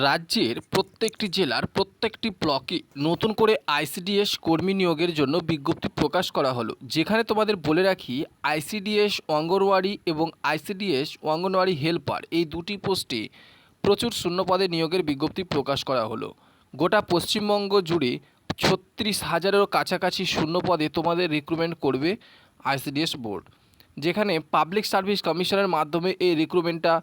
রাজ্যের প্রত্যেকটি জেলার প্রত্যেকটি ব্লকে নতুন করে আইসিডিএস কর্মী নিয়োগের জন্য বিজ্ঞপ্তি প্রকাশ করা হলো। যেখানে তোমাদের বলে রাখি, আইসিডিএস, অঙ্গনওয়াড়ি এবং আইসিডিএস, অঙ্গনওয়াড়ি হেল্পার এই দুটি পোস্টে প্রচুর শূন্যপদে নিয়োগের বিজ্ঞপ্তি প্রকাশ করা হলো। গোটা পশ্চিমবঙ্গ জুড়ে ছত্রিশ হাজারেরও কাছাকাছি শূন্যপদে তোমাদের রিক্রুটমেন্ট করবে আইসিডিএস বোর্ড। যেখানে পাবলিক সার্ভিস কমিশনের মাধ্যমে এই রিক্রুটমেন্টটা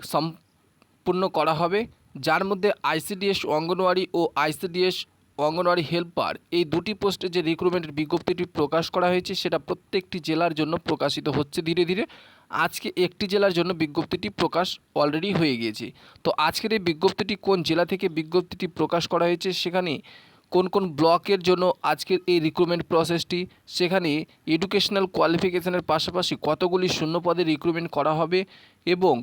সম্পূর্ণ করা হবে। যার মধ্যে আইসিডিএস অঙ্গনওয়াড়ি ও আইসিডিএস অঙ্গনওয়াড়ি হেল্পার, এই দুটি পোস্টে যে রিক্রুটমেন্টের বিজ্ঞপ্তিটি প্রকাশ করা হয়েছে, সেটা প্রত্যেকটি জেলার জন্য প্রকাশিত হচ্ছে ধীরে ধীরে। আজকে একটি জেলার জন্য বিজ্ঞপ্তিটি প্রকাশ অলরেডি হয়ে গিয়েছে। তো আজকের এই বিজ্ঞপ্তিটি কোন জেলা থেকে বিজ্ঞপ্তিটি প্রকাশ করা হয়েছে, সেখানে কোন কোন ব্লকের জন্য আজকের এই রিক্রুটমেন্ট প্রসেসটি সেখানে এডুকেশনাল কোয়ালিফিকেশনের পাশাপাশি কতগুলি শূন্য পদে রিক্রুটমেন্ট করা হবে এবং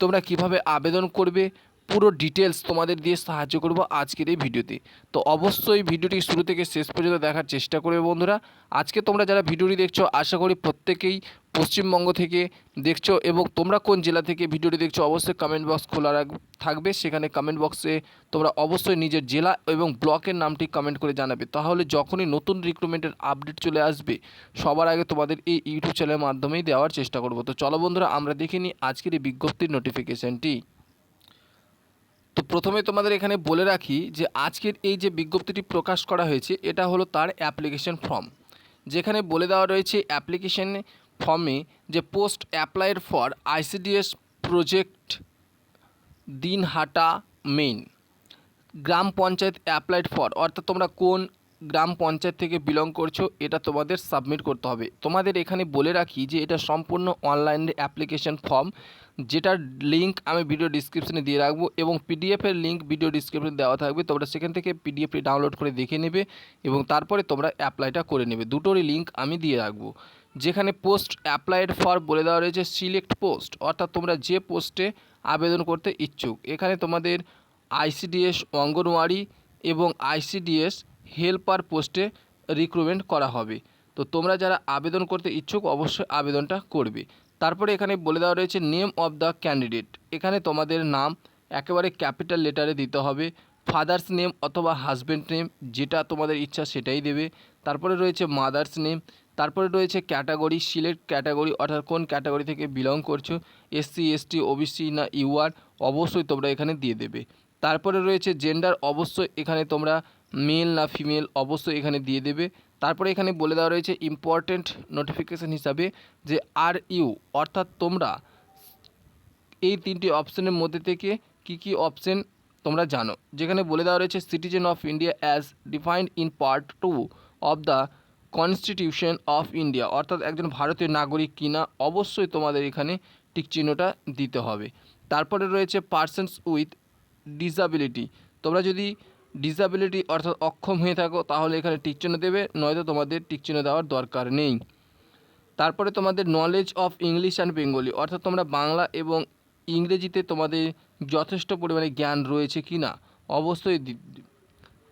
তোমরা কীভাবে আবেদন করবে পুরো ডিটেলস তোমাদের দিয়ে সাহায্য করব আজকের এই ভিডিওতে। তো অবশ্যই ভিডিওটি শুরু থেকে শেষ পর্যন্ত দেখার চেষ্টা করবে বন্ধুরা। আজকে তোমরা যারা ভিডিওটি দেখছ, আশা করি প্রত্যেকেই পশ্চিমবঙ্গ থেকে দেখছ এবং তোমরা কোন জেলা থেকে ভিডিওটি দেখছ অবশ্যই কমেন্ট বক্স খোলা থাকবে। সেখানে কমেন্ট বক্সে তোমরা অবশ্যই নিজের জেলা এবং ব্লকের নামটি কমেন্ট করে জানাবে। তাহলে যখনই নতুন রিক্রুটমেন্টের আপডেট চলে আসবে, সবার আগে তোমাদের এই ইউটিউব চ্যানেলের মাধ্যমেই দেওয়ার চেষ্টা করব। তো চলো বন্ধুরা, আমরা দেখে নিই আজকের এই বিজ্ঞপ্তির নোটিফিকেশনটি তো প্রথমে তোমাদের এখানে বলে রাখি যে আজকের এই যে বিজ্ঞপ্তিটি প্রকাশ করা হয়েছে, এটা হলো তার অ্যাপ্লিকেশন ফর্ম যেখানে বলে দেওয়া রয়েছে অ্যাপ্লিকেশন ফর্মে যে post applied for ICDS project Dinhata main gram panchayat applied for অর্থাৎ তোমরা কোন গ্রাম পঞ্চায়েত থেকে বিলং করছ, এটা তোমাদের সাবমিট করতে হবে। তোমাদের এখানে বলে রাখি যে, এটা সম্পূর্ণ অনলাইন অ্যাপ্লিকেশন ফর্ম যেটার লিঙ্ক আমি ভিডিও ডিসক্রিপশনে দিয়ে রাখব এবং পিডিএফের লিঙ্ক ভিডিও ডিসক্রিপশনে দেওয়া থাকবে। তোমরা সেখান থেকে পিডিএফটি ডাউনলোড করে দেখে নেবে এবং তারপরে তোমরা অ্যাপ্লাইটা করে নেবে। দুটোরই লিঙ্ক আমি দিয়ে রাখব। যেখানে পোস্ট অ্যাপ্লাইড ফর বলে দেওয়া রয়েছে সিলেক্ট পোস্ট অর্থাৎ তোমরা যে পোস্টে আবেদন করতে ইচ্ছুক। এখানে তোমাদের আইসিডিএস অঙ্গনওয়াড়ি এবং আইসিডিএস হেল্পার পোস্টে রিক্রুটমেন্ট করা হবে। তো তোমরা যারা আবেদন করতে ইচ্ছুক, অবশ্যই আবেদনটা করবে। তারপরে এখানে বলে দেওয়া রয়েছে, নেম অফ দ্য ক্যান্ডিডেট। এখানে তোমাদের নাম, একেবারে ক্যাপিটাল লেটারে দিতে হবে। ফাদার্স নেম অথবা হাজব্যান্ড নেম, যেটা তোমাদের ইচ্ছা সেটাই দেবে। তারপরে রয়েছে মাদার্স নেম। তারপরে রয়েছে ক্যাটাগরি, সিলেক্ট ক্যাটাগরি, অর্থাৎ কোন ক্যাটাগরি থেকে বিলং করছ, এসসি, এসটি, ওবিসি না ইউআর অবশ্যই তোমরা এখানে দিয়ে দেবে। তারপরে রয়েছে জেন্ডার, অবশ্যই এখানে তোমরা মেল না ফিমেল অবশ্যই এখানে দিয়ে দেবে। তারপরে এখানে বলে দেওয়া রয়েছে ইম্পর্ট্যান্ট নোটিফিকেশান হিসাবে যে আর ইউ অর্থাৎ তোমরা এই তিনটি অপশনের মধ্যে থেকে কি কি অপশন তোমরা জানো। যেখানে বলে দেওয়া রয়েছে citizen of India as defined in part two of the constitution of India অর্থাৎ একজন ভারতীয় নাগরিক কিনা অবশ্যই তোমাদের এখানে টিক চিহ্নটা দিতে হবে। তারপরে রয়েছে পার্সনস উইথ ডিসাবিলিটি তোমরা যদি ডিসাবিলিটি অর্থাৎ অক্ষম হয়ে থাকো, তাহলে এখানে টিক চিহ্ন দেবে, নয়তো তোমাদের টিক চিহ্ন দেওয়ার দরকার নেই। তারপরে তোমাদের knowledge of English and Bengali অর্থাৎ তোমরা বাংলা এবং ইংরেজিতে তোমাদের যথেষ্ট পরিমাণে জ্ঞান রয়েছে কি না? অবশ্যই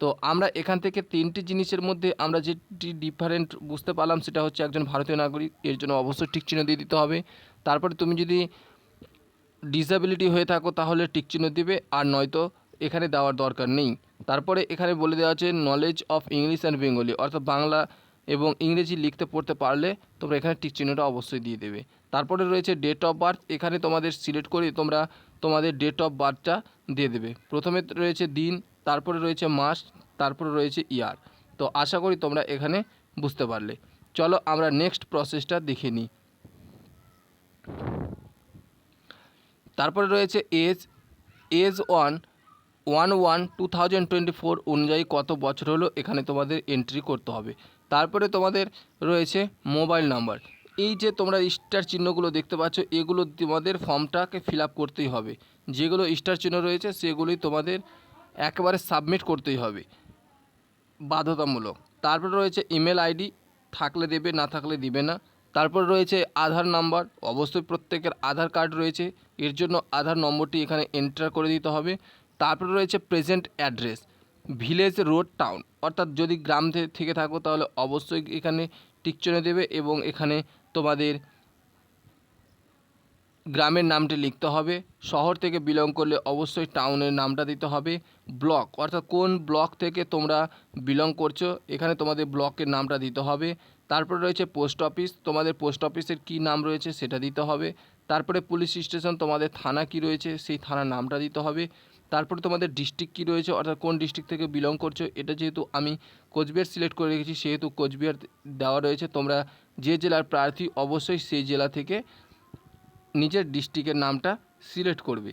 তো আমরা এখান থেকে তিনটি জিনিসের মধ্যে আমরা যেটি ডিফারেন্ট বুঝতে পারলাম, সেটা হচ্ছে একজন ভারতীয় নাগরিক, এর জন্য অবশ্যই টিক চিহ্ন দিয়ে দিতে হবে। তারপরে তুমি যদি ডিসএবিলিটি হয়ে থাকো, তাহলে টিক চিহ্ন দিবে, আর নয়তো এখানে দেওয়ার দরকার নেই। তারপরে এখানে বলে দেওয়া আছে knowledge of English and Bengali অর্থাৎ বাংলা এবং ইংরেজি লিখতে পড়তে পারলে তোমরা এখানে টিক চিহ্নটা অবশ্যই দিয়ে দেবে। তারপরে রয়েছে ডেট অফ বার্থ এখানে তোমাদের সিলেক্ট করে তোমরা তোমাদের ডেট অফ বার্থটা দিয়ে দেবে। প্রথমে রয়েছে দিন, তারপরে রয়েছে মাস, তারপরে রয়েছে ইয়ার তো আশা করি তোমরা এখানে বুঝতে পারলে। চলো আমরা নেক্সট প্রসেসটা দেখে নিই। তারপরে রয়েছে age age one one one two thousand twenty four অনুযায়ী কত বছর হলো, এখানে তোমাদের এন্ট্রি করতে হবে। তারপরে তোমাদের রয়েছে মোবাইল নাম্বার এই যে তোমরা স্টার চিহ্নগুলো দেখতে পাচ্ছ, এগুলো তোমাদের ফর্মটাকে ফিল আপ করতেই হবে। যেগুলো স্টার চিহ্ন রয়েছে, সেগুলোই তোমাদের একেবারে সাবমিট করতেই হবে। বাধ্যতামূলক। তারপরে রয়েছে ইমেল আইডি থাকলে দেবে, না থাকলে দিবে না। তারপর রয়েছে আধার নাম্বার অবশ্যই প্রত্যেকের আধার কার্ড রয়েছে। এর জন্য আধার নম্বরটি এখানে এন্টার করে দিতে হবে। তারপরে রয়েছে present address village road town অর্থাৎ যদি গ্রাম থেকে থাকো তাহলে অবশ্যই এখানে টিকচনে দেবে এবং এখানে তোমাদের গ্রামের নামটি লিখতে হবে। শহর থেকে বিলং করলে অবশ্যই টাউনের নামটা দিতে হবে। ব্লক অর্থাৎ কোন ব্লক থেকে তোমরা বিলং করছ, এখানে তোমাদের ব্লকের নামটা দিতে হবে। তারপরে রয়েছে পোস্ট অফিস তোমাদের পোস্ট অফিসের কী নাম রয়েছে সেটা দিতে হবে। তারপরে পুলিশ স্টেশন, তোমাদের থানা কি রয়েছে, সেই থানার নামটা দিতে হবে। তারপরে তোমাদের ডিস্ট্রিক্ট কী রয়েছে, অর্থাৎ কোন ডিস্ট্রিক্ট থেকে বিলং করছ, এটা যেহেতু আমি কোচবিহার সিলেক্ট করে রেখেছি, সেহেতু কোচবিহার দেওয়া রয়েছে। তোমরা যে জেলার প্রার্থী, অবশ্যই সেই জেলা থেকে নিজের ডিস্ট্রিক্টের নামটা সিলেক্ট করবে।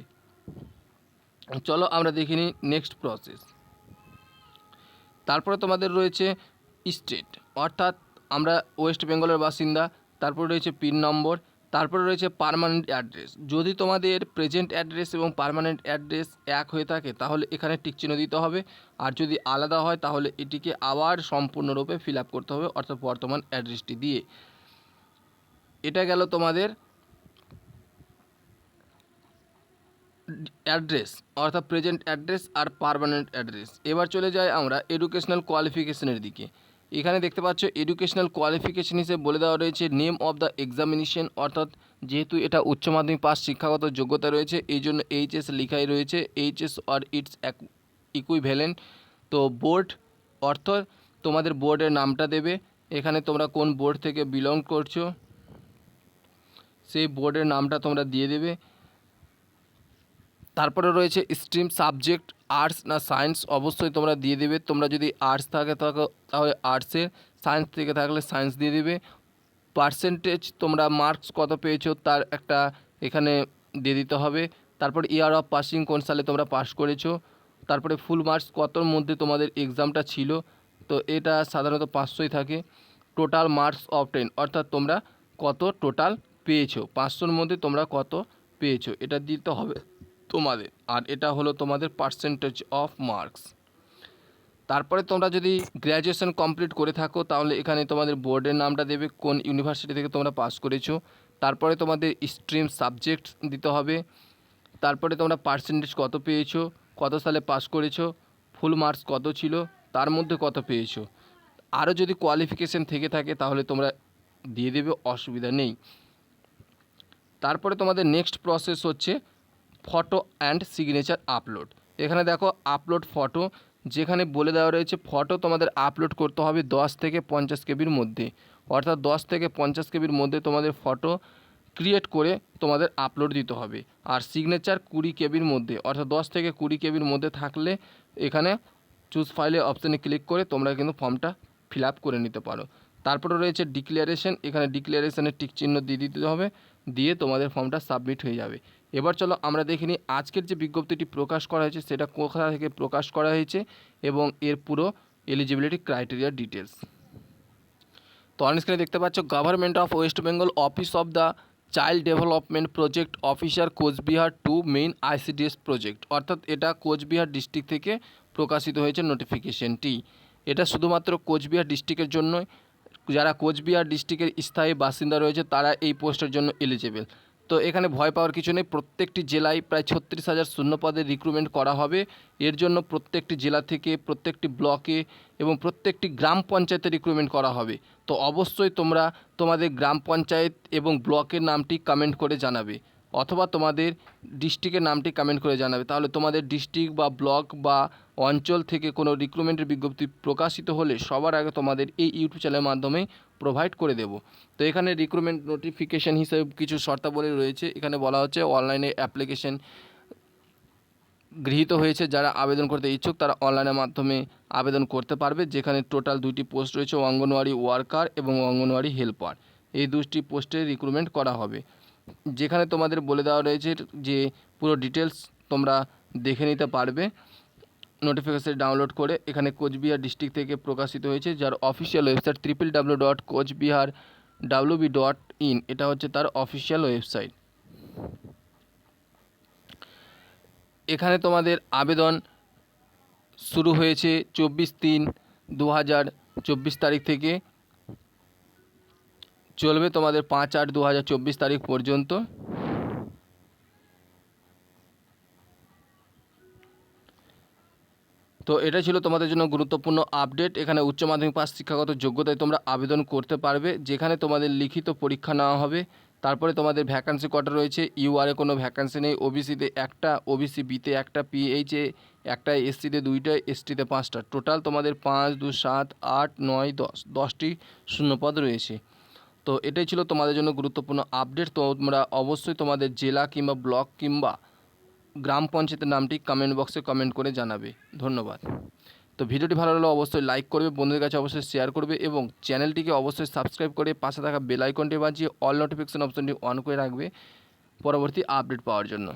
চলো আমরা দেখে নিই নেক্সট প্রসেস তারপরে তোমাদের রয়েছে স্টেট অর্থাৎ আমরা ওয়েস্ট বেঙ্গলের বাসিন্দা, তারপরে রয়েছে পিন নম্বর তারপরে রয়েছে পার্মানেন্ট অ্যাড্রেস যদি তোমাদের প্রেজেন্ট অ্যাড্রেস এবং পারমানেন্ট অ্যাড্রেস এক হয়ে থাকে, তাহলে এখানে টিক চিহ্ন দিতে হবে। আর যদি আলাদা হয়, তাহলে এটিকে আবার সম্পূর্ণরূপে ফিল আপ করতে হবে, অর্থাৎ বর্তমান অ্যাড্রেসটি দিয়ে। এটা গেল তোমাদের অ্যাড্রেস অর্থাৎ প্রেজেন্ট অ্যাড্রেস আর পারমানেন্ট অ্যাড্রেস এবার চলে যাই আমরা এডুকেশনাল কোয়ালিফিকেশনের দিকে। এখানে দেখতে পাচ্ছ এডুকেশনাল কোয়ালিফিকেশন হিসেবে বলে দেওয়া রয়েছে নেম অফ দ্য এক্সামিনেশন অর্থাৎ যেহেতু এটা উচ্চ মাধ্যমিক পাস শিক্ষাগত যোগ্যতা রয়েছে, এই জন্য এইচএস লেখাই রয়েছে। এইচএস অর ইটস ইকুইভ্যালেন্ট তো বোর্ড অর্থ তোমাদের বোর্ডের নামটা দেবে। এখানে তোমরা কোন বোর্ড থেকে বিলং করছ, সেই বোর্ডের নামটা তোমরা দিয়ে দেবে। তারপরে রয়েছে স্ট্রিম সাবজেক্ট আর্টস না সায়েন্স অবশ্যই তোমরা দিয়ে দেবে। তোমরা যদি আর্টস থাকে থাকো, তাহলে আর্টসে সায়েন্স থেকে থাকলে সায়েন্স দিয়ে দেবে। পার্সেন্টেজ তোমরা মার্কস কত পেয়েছ তার একটা এখানে দিয়ে দিতে হবে। তারপর ইয়ার অফ পাসিং কোন সালে তোমরা পাস করেছ, তারপরে ফুল মার্কস কতর মধ্যে তোমাদের এক্সামটা ছিল, তো এটা সাধারণত পাঁচশোই থাকে। টোটাল মার্কস অফ টেন অর্থাৎ তোমরা কত টোটাল পেয়েছ, পাঁচশোর মধ্যে তোমরা কত পেয়েছ, এটা দিতে হবে। তোমাদের, আর এটা হলো তোমাদের পার্সেন্টেজ অফ মার্কস তারপরে তোমরা যদি গ্র্যাজুয়েশন কমপ্লিট করে থাকো, তাহলে এখানে তোমাদের বোর্ডের নামটা দেবে, কোন ইউনিভার্সিটি থেকে তোমরা পাস করেছ। তারপরে তোমাদের স্ট্রিম সাবজেক্ট দিতে হবে। তারপরে তোমরা পার্সেন্টেজ কত পেয়েছ, কত সালে পাস করেছ ফুল মার্কস কত ছিল, তার মধ্যে কত পেয়েছ। আরও যদি কোয়ালিফিকেশন থেকে থাকে, তাহলে তোমরা দিয়ে দেবে, অসুবিধা নেই। তারপরে তোমাদের নেক্সট প্রসেস হচ্ছে ফটো অ্যান্ড সিগনেচার আপলোড এখানে দেখো আপলোড ফটো যেখানে বলে দেওয়া রয়েছে ফটো তোমাদের আপলোড করতে হবে দশ থেকে পঞ্চাশ কেবির মধ্যে। অর্থাৎ দশ থেকে পঞ্চাশ কেবির মধ্যে তোমাদের ফটো ক্রিয়েট করে তোমাদের আপলোড দিতে হবে। আর সিগনেচার কুড়ি কেবির মধ্যে, অর্থাৎ দশ থেকে কুড়ি কেবির মধ্যে থাকলে এখানে চুজ ফাইলে অপশানে ক্লিক করে তোমরা কিন্তু ফর্মটা ফিল করে নিতে পারো। তারপরে রয়েছে ডিক্লারেশন এখানে ডিক্লারেশনের টিক চিহ্ন দিয়ে দিতে হবে, দিয়ে তোমাদের ফর্মটা সাবমিট হয়ে যাবে। এবার চলো আমরা দেখে নিই আজকের যে বিজ্ঞপ্তিটি প্রকাশ করা হয়েছে, সেটা কোথা থেকে প্রকাশ করা হয়েছে এবং এর পুরো এলিজিবিলিটি ক্রাইটেরিয়া ডিটেলস তো অন স্ক্রিনে দেখতে পাচ্ছ government of West Bengal office of the child development project officer Coochbehar to main ICDS project অর্থাৎ এটা কোচবিহার ডিস্ট্রিক্ট থেকে প্রকাশিত হয়েছে নোটিফিকেশনটি এটা শুধুমাত্র কোচবিহার ডিস্ট্রিক্টের জন্যই, যারা কোচবিহার ডিস্ট্রিক্টের স্থায়ী বাসিন্দা রয়েছে, তারা এই পোস্টের জন্য এলিজেবল তো এখানে ভয় পাওয়ার কিছু নেই। প্রত্যেকটি জেলায় প্রায় ছত্রিশ হাজার শূন্য পদে রিক্রুটমেন্ট করা হবে। এর জন্য প্রত্যেকটি জেলা থেকে প্রত্যেকটি ব্লকে এবং প্রত্যেকটি গ্রাম পঞ্চায়েতে রিক্রুটমেন্ট করা হবে। তো অবশ্যই তোমরা তোমাদের গ্রাম পঞ্চায়েত এবং ব্লকের নামটি কমেন্ট করে জানাবে। অথবা তোমাদের ডিস্ট্রিক্টের নামটি কমেন্ট করে জানাবে। তাহলে তোমাদের ডিস্ট্রিক্ট বা ব্লক বা অঞ্চল থেকে কোনো রিক্রুটমেন্টের বিজ্ঞপ্তি প্রকাশিত হলে সবার আগে তোমাদের এই ইউটিউব চ্যানেলের মাধ্যমে প্রোভাইড করে দেব। তো এখানে রিক্রুটমেন্ট নোটিফিকেশান হিসেবে কিছু শর্তাবলী রয়েছে। এখানে বলা হচ্ছে অনলাইনে অ্যাপ্লিকেশন গৃহীত হয়েছে। যারা আবেদন করতে ইচ্ছুক তারা অনলাইনের মাধ্যমে আবেদন করতে পারবে, যেখানে টোটাল দুইটি পোস্ট রয়েছে, অঙ্গনওয়াড়ি ওয়ার্কার এবং অঙ্গনওয়াড়ি হেল্পার এই দুটি পোস্টে রিক্রুটমেন্ট করা হবে। যেখানে তোমাদের বলে দেওয়া রয়েছে যে পুরো ডিটেলস তোমরা দেখে নিতে পারবে। নোটিফিকেশন ডাউনলোড করে এখানে কোচবিহার ডিস্ট্রিক্ট থেকে প্রকাশিত হয়েছে, যার official website triple W dot Coochbehar WB dot in এটা হচ্ছে তার অফিসিয়াল ওয়েবসাইট এখানে তোমাদের আবেদন শুরু হয়েছে চব্বিশ তিন দু হাজার চব্বিশ তারিখ থেকে। চলবে তোমাদের পাঁচ আট দু হাজার চব্বিশ তারিখ পর্যন্ত। তো এটা ছিল তোমাদের জন্য গুরুত্বপূর্ণ আপডেট এখানে উচ্চ মাধ্যমিক পাস শিক্ষাগত যোগ্যতায় তোমরা আবেদন করতে পারবে, যেখানে তোমাদের লিখিত পরীক্ষা নেওয়া হবে। তারপরে তোমাদের ভ্যাকান্সি কটা রয়েছে? ইউআরে কোনো ভ্যাকান্সি নেই। ওবিসিতে একটা ওবিসি বিতে একটা পিএইচে একটা এসসিতে দুইটা এসটিতে পাঁচটা। টোটাল তোমাদের পাঁচ দু সাত, আট, নয়, দশ, দশটি শূন্যপদ রয়েছে। তো এটাই ছিল তোমাদের জন্য গুরুত্বপূর্ণ আপডেট তো তোমরা অবশ্যই তোমাদের জেলা কিংবা ব্লক কিংবা গ্রাম পঞ্চায়েতের নামটি কমেন্ট বক্সে কমেন্ট করে জানাবে। ধন্যবাদ। তো ভিডিওটি ভালো লাগলে অবশ্যই লাইক করবে, বন্ধুদের কাছে অবশ্যই শেয়ার করবে এবং চ্যানেলটিকে অবশ্যই সাবস্ক্রাইব করে পাশে থাকা বেল আইকনটি বাজিয়ে অল নোটিফিকেশন অপশনটি অন করে রাখবে। পরবর্তী আপডেট পাওয়ার জন্য।